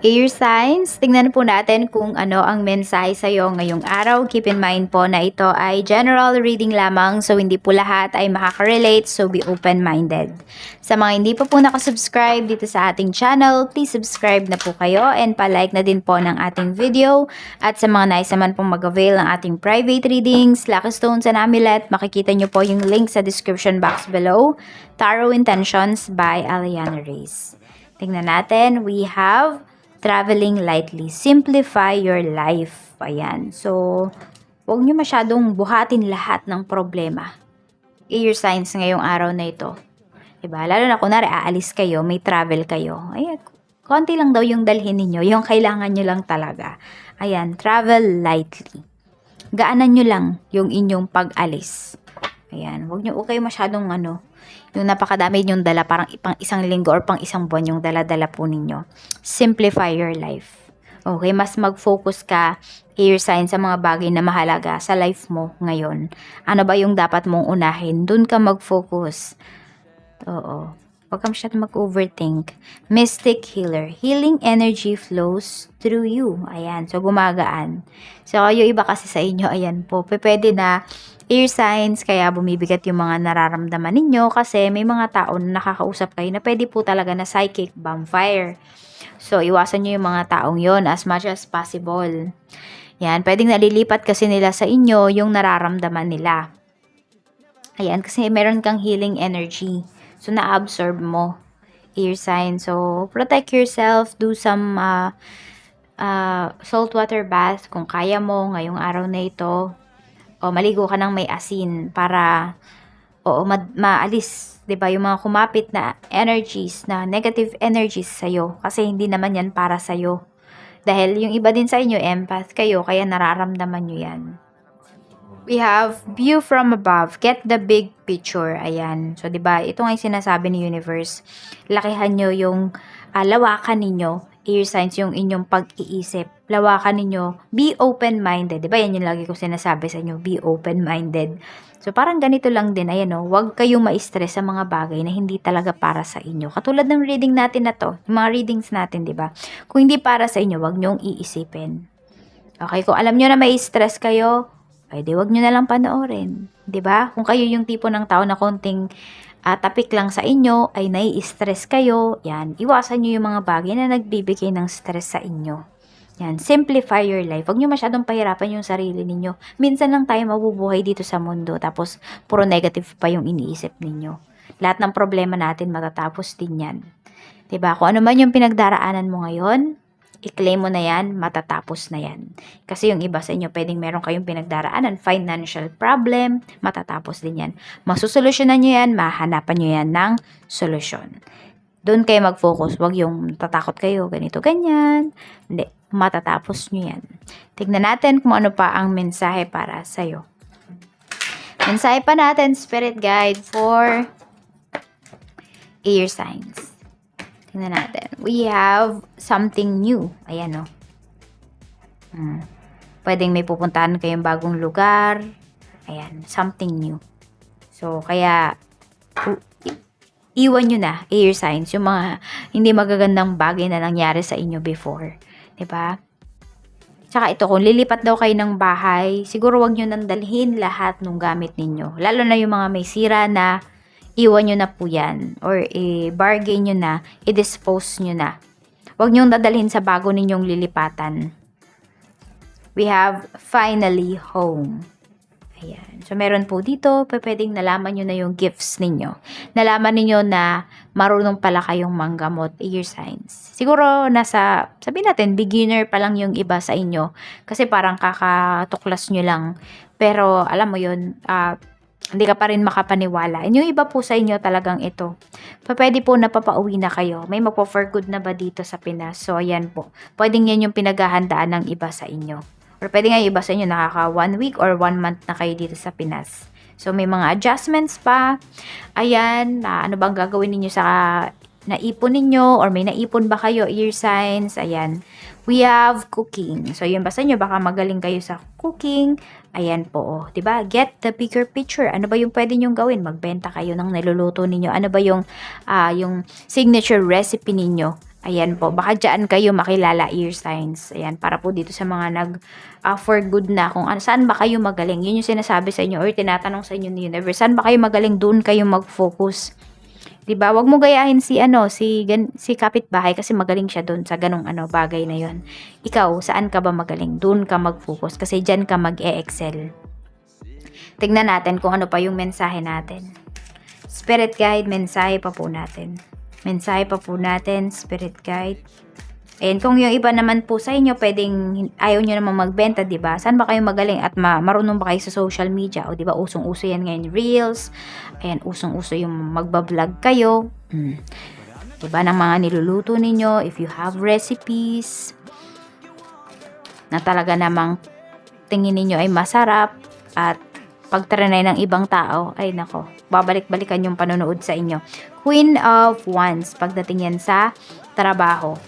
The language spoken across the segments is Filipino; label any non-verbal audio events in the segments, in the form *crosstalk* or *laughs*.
Air signs, tingnan po natin kung ano ang mensahe sa iyo ngayong araw. Keep in mind po na ito ay general reading lamang so hindi po lahat ay makaka-relate so be open-minded. Sa mga hindi pa po nakasubscribe dito sa ating channel, please subscribe na po kayo and palike na din po ng ating video. At sa mga nais naman pong mag-avail ng ating private readings, Lucky Stones and Amulet, makikita nyo po yung link sa description box below. Tarot Intentions by Aliana Reyes. Tingnan natin, we have traveling lightly. Simplify your life. Ayan. So, huwag nyo masyadong buhatin lahat ng problema. Air signs ngayong araw na ito. Diba? Lalo na kunwari, aalis kayo, may travel kayo. Ayan, konti lang daw yung dalhin ninyo. Yung kailangan nyo lang talaga. Ayan, travel lightly. Gaanan nyo lang yung inyong pag-alis. Ayan, huwag nyo, huwag kayo masyadong ano, yung napakadami yung dala, parang pang isang linggo or pang isang buwan yung dala-dala po ninyo. Simplify your life. Okay, mas mag-focus ka, air sign sa mga bagay na mahalaga sa life mo ngayon. Ano ba yung dapat mong unahin? Doon ka mag-focus. Oo. Huwag ka masyadong mag-overthink. Mystic Healer. Healing energy flows through you. Ayan. So, gumagaan. So, yung iba kasi sa inyo, ayan po. Pwede na air signs, kaya bumibigat yung mga nararamdaman ninyo kasi may mga tao na nakakausap kayo na pwede po talaga na psychic vampire. So, iwasan nyo yung mga taong yon as much as possible. Yan, pwedeng nalilipat kasi nila sa inyo yung nararamdaman nila. Ayan, kasi meron kang healing energy. So, na-absorb mo ear sign. So, protect yourself. Do some uh, uh, saltwater bath kung kaya mo ngayong araw na ito. O maligo ka ng may asin para o ma- maalis, 'di ba, yung mga kumapit na energies, na negative energies sa iyo kasi hindi naman 'yan para sa iyo. Dahil yung iba din sa inyo empath kayo kaya nararamdaman niyo 'yan. We have view from above. Get the big picture. Ayan. So, di ba ito nga yung sinasabi ni universe. Lakihan nyo yung uh, lawakan ninyo. Air signs yung inyong pag-iisip. Lawakan ninyo. Be open-minded. Di ba yan yung lagi ko sinasabi sa inyo. Be open-minded. So, parang ganito lang din. Ayan o. Huwag kayong ma-stress sa mga bagay na hindi talaga para sa inyo. Katulad ng reading natin na to. Yung mga readings natin, di ba? Kung hindi para sa inyo, huwag nyong iisipin. Okay? Kung alam nyo na may stress kayo, ay di wag nyo na lang panoorin. ba? Kung kayo yung tipo ng tao na konting uh, tapik lang sa inyo, ay nai-stress kayo, yan, iwasan nyo yung mga bagay na nagbibigay ng stress sa inyo. Yan, simplify your life. Huwag nyo masyadong pahirapan yung sarili ninyo. Minsan lang tayo mabubuhay dito sa mundo, tapos puro negative pa yung iniisip ninyo. Lahat ng problema natin matatapos din yan. 'Di ba? Kung ano man yung pinagdaraanan mo ngayon, i-claim mo na yan, matatapos na yan. Kasi yung iba sa inyo, pwedeng meron kayong pinagdaraanan, financial problem, matatapos din yan. Masusolusyonan nyo yan, mahanapan nyo yan ng solusyon. Doon kayo mag-focus, wag yung tatakot kayo, ganito, ganyan. Hindi, matatapos nyo yan. Tignan natin kung ano pa ang mensahe para sa'yo. Mensahe pa natin, spirit guide for air signs. Tingnan natin. We have something new. Ayan, no. Oh. Hmm. Pwedeng may pupuntahan kayong bagong lugar. Ayan, something new. So, kaya, iwan nyo na, air signs, yung mga hindi magagandang bagay na nangyari sa inyo before. ba? Diba? Tsaka ito, kung lilipat daw kayo ng bahay, siguro wag nyo nang dalhin lahat ng gamit ninyo. Lalo na yung mga may sira na iwan nyo na po yan or i-bargain nyo na, i-dispose nyo na. Huwag nyong dadalhin sa bago ninyong lilipatan. We have finally home. Ayan. So, meron po dito, pwedeng nalaman nyo na yung gifts ninyo. Nalaman ninyo na marunong pala kayong manggamot, ear signs. Siguro, nasa, sabi natin, beginner pa lang yung iba sa inyo. Kasi parang kakatuklas nyo lang. Pero, alam mo yun, uh, hindi ka pa rin makapaniwala. And yung iba po sa inyo talagang ito. Pwede po napapauwi na kayo. May magpo-for good na ba dito sa Pinas? So, ayan po. Pwedeng yan yung pinaghahandaan ng iba sa inyo. Or pwede nga yung iba sa inyo nakaka one week or one month na kayo dito sa Pinas. So, may mga adjustments pa. Ayan, uh, ano bang gagawin ninyo sa naipon ninyo or may naipon ba kayo, ear signs, ayan. We have cooking. So, yun basta nyo, baka magaling kayo sa cooking. Ayan po, oh, ba? Get the bigger picture. Ano ba yung pwede niyo gawin? Magbenta kayo ng niluluto ninyo. Ano ba yung uh, yung signature recipe ninyo? Ayan po, baka dyan kayo makilala ear signs. Ayan, para po dito sa mga nag uh, for good na kung ano, saan ba kayo magaling. Yun yung sinasabi sa inyo or tinatanong sa inyo ni universe. Saan ba kayo magaling? Doon kayo mag-focus. 'Di ba? Wag mo gayahin si ano, si gan, si kapitbahay kasi magaling siya doon sa ganung ano bagay na 'yon. Ikaw, saan ka ba magaling? Doon ka mag-focus kasi diyan ka mag-e-excel. Tingnan natin kung ano pa yung mensahe natin. Spirit guide, mensahe pa po natin. Mensahe pa po natin, spirit guide. And kung yung iba naman po sa inyo, pwedeng ayaw nyo naman magbenta, di ba? Saan ba kayo magaling at ma marunong ba kayo sa social media? O di ba, usong-uso yan ngayon, reels. Ayan, usong-uso yung magbablog kayo. Mm. Di ba, ng mga niluluto ninyo, if you have recipes, na talaga namang tingin ninyo ay masarap at pagtranay ng ibang tao, ay nako, babalik-balikan yung panonood sa inyo. Queen of Wands, pagdating yan sa trabaho.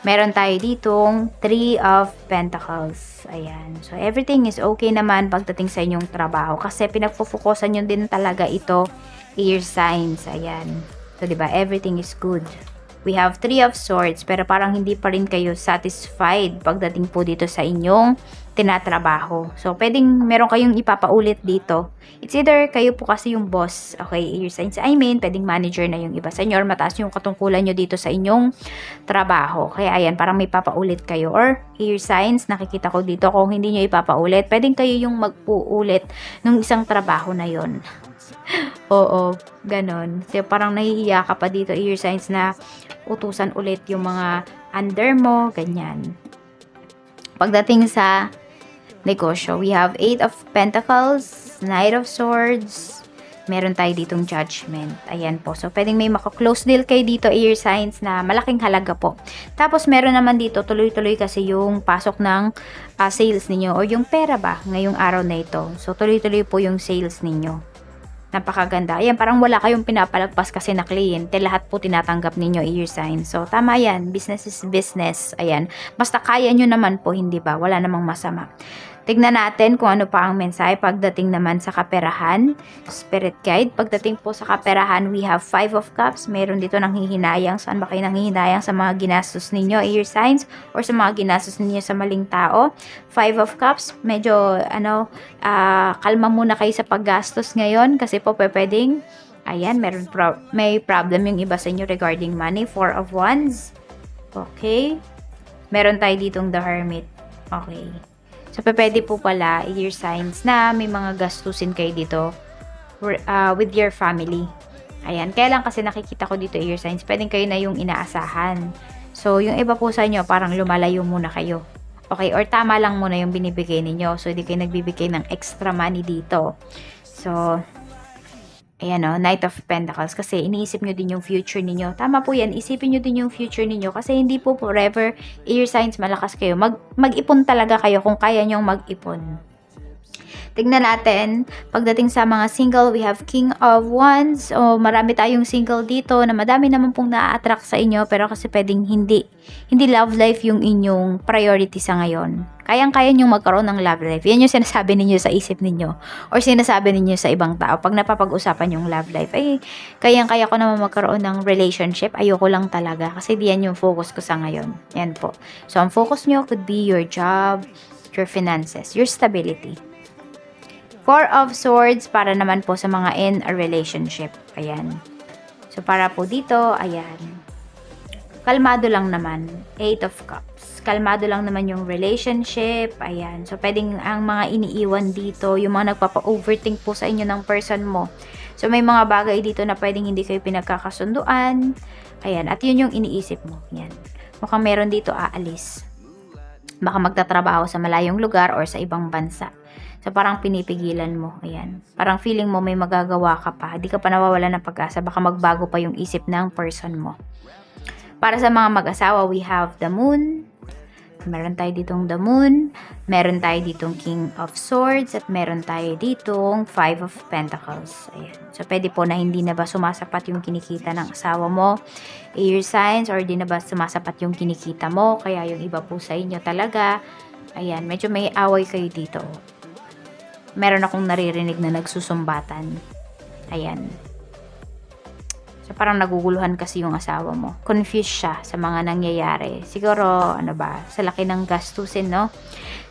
Meron tayo ditong Three of Pentacles. Ayan. So, everything is okay naman pagdating sa inyong trabaho. Kasi pinagpufukusan nyo din talaga ito, ear signs. Ayan. So, di ba Everything is good. We have Three of Swords, pero parang hindi pa rin kayo satisfied pagdating po dito sa inyong tinatrabaho. So, pwedeng meron kayong ipapaulit dito. It's either kayo po kasi yung boss, okay, your signs, I mean, pwedeng manager na yung iba sa inyo or mataas yung katungkulan nyo dito sa inyong trabaho. Kaya ayan, parang may papaulit kayo. Or your signs, nakikita ko dito, kung hindi nyo ipapaulit, pwedeng kayo yung magpuulit ng isang trabaho na yon *laughs* Oo, ganon. So, parang nahihiya ka pa dito, ear signs na utusan ulit yung mga under mo, ganyan. Pagdating sa negosyo, we have Eight of Pentacles, Knight of Swords, meron tayo ditong judgment. Ayan po. So, pwedeng may maka-close deal kayo dito, ear signs na malaking halaga po. Tapos, meron naman dito, tuloy-tuloy kasi yung pasok ng uh, sales ninyo o yung pera ba ngayong araw na ito. So, tuloy-tuloy po yung sales ninyo. Napakaganda. Ayan, parang wala kayong pinapalagpas kasi na kliyente. Lahat po tinatanggap ninyo ear sign. So, tama yan. Business is business. Ayan. Basta kaya nyo naman po, hindi ba? Wala namang masama. Tignan natin kung ano pa ang mensahe pagdating naman sa kaperahan. Spirit guide. Pagdating po sa kaperahan, we have five of cups. Meron dito nang hihinayang. Saan ba kayo nang hihinayang sa mga ginastos ninyo, ear signs, or sa mga ginastos ninyo sa maling tao? Five of cups. Medyo, ano, uh, kalma muna kayo sa paggastos ngayon kasi po pwedeng Ayan, meron pro may problem yung iba sa inyo regarding money. Four of Wands. Okay. Meron tayo ditong The Hermit. Okay. So, pwede po pala year signs na may mga gastusin kayo dito uh, with your family. Ayan. Kaya lang kasi nakikita ko dito year signs, pwedeng kayo na yung inaasahan. So, yung iba po sa inyo, parang lumalayo muna kayo. Okay, or tama lang muna yung binibigay ninyo. So, hindi kayo nagbibigay ng extra money dito. So, Ayan o, Knight of Pentacles. Kasi iniisip nyo din yung future ninyo. Tama po yan, isipin nyo din yung future ninyo. Kasi hindi po forever, air signs, malakas kayo. Mag, mag-ipon talaga kayo kung kaya nyong mag-ipon. Tignan natin, pagdating sa mga single, we have King of Wands. O marami tayong single dito na madami naman pong na-attract sa inyo pero kasi pwedeng hindi. Hindi love life yung inyong priority sa ngayon. Kayang-kaya nyong magkaroon ng love life. Yan yung sinasabi ninyo sa isip ninyo or sinasabi ninyo sa ibang tao. Pag napapag-usapan yung love life, ay kayang-kaya ko naman magkaroon ng relationship. Ayoko lang talaga kasi diyan yung focus ko sa ngayon. Yan po. So, ang focus nyo could be your job, your finances, your stability. Four of Swords para naman po sa mga in a relationship. Ayan. So, para po dito, ayan. Kalmado lang naman. Eight of Cups. Kalmado lang naman yung relationship. Ayan. So, pwedeng ang mga iniiwan dito, yung mga nagpapa-overthink po sa inyo ng person mo. So, may mga bagay dito na pwedeng hindi kayo pinagkakasunduan. Ayan. At yun yung iniisip mo. Ayan. Mukhang meron dito aalis. Baka magtatrabaho sa malayong lugar or sa ibang bansa. So, parang pinipigilan mo. Ayan. Parang feeling mo may magagawa ka pa. Hindi ka pa nawawala ng pag-asa. Baka magbago pa yung isip ng person mo. Para sa mga mag-asawa, we have the moon. Meron tayo ditong the moon. Meron tayo ditong king of swords. At meron tayo ditong five of pentacles. Ayan. So, pwede po na hindi na ba sumasapat yung kinikita ng asawa mo. Air signs or di na ba sumasapat yung kinikita mo. Kaya yung iba po sa inyo talaga. Ayan. Medyo may away kayo dito meron akong naririnig na nagsusumbatan. Ayan. So, parang naguguluhan kasi yung asawa mo. Confused siya sa mga nangyayari. Siguro, ano ba, sa laki ng gastusin, no?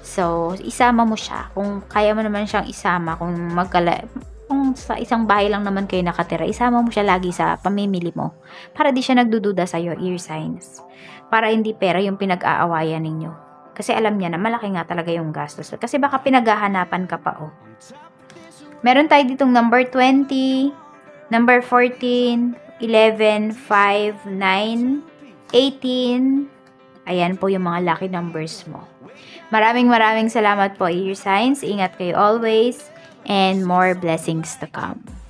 So, isama mo siya. Kung kaya mo naman siyang isama, kung magkala, kung sa isang bahay lang naman kayo nakatira, isama mo siya lagi sa pamimili mo. Para di siya nagdududa sa'yo, ear signs. Para hindi pera yung pinag-aawayan ninyo. Kasi alam niya na malaki nga talaga yung gastos. Kasi baka pinaghahanapan ka pa, oh. Meron tayo ditong number 20, number 14, 11, 5, 9, 18. Ayan po yung mga lucky numbers mo. Maraming maraming salamat po, Ear Signs. Ingat kayo always and more blessings to come.